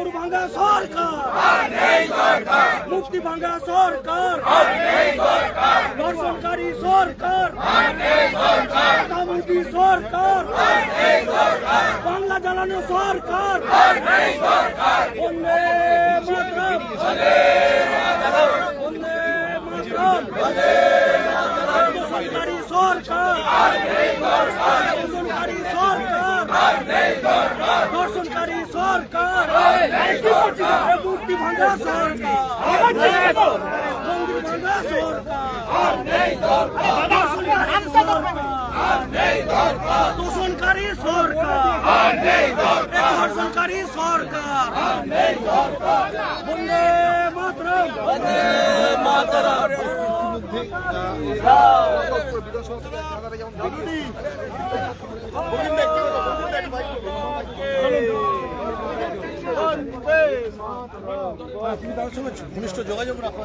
মুকুর ভাঙ্গা সরকার। মুক্তি ভাঙ্গা সরকার। দর্শনকারী সরকার। সামুদি সরকার। বাংলা জ্বালানো সরকার। বন্দে মাতরম। বন্দে মাতরম দর্শনকারী সরকার দর্শনকারী সরকার দর্শনকারী সরকার। মূর্তি ভাঙা সরকার। মন্দির ভাঙা সরকার। দূষণকারী সরকার ধর্ষণকারী সরকার। বন্দে মাতরম। বন্দে মাতরম। ঘনিষ্ঠ যোগাযোগ রাখা।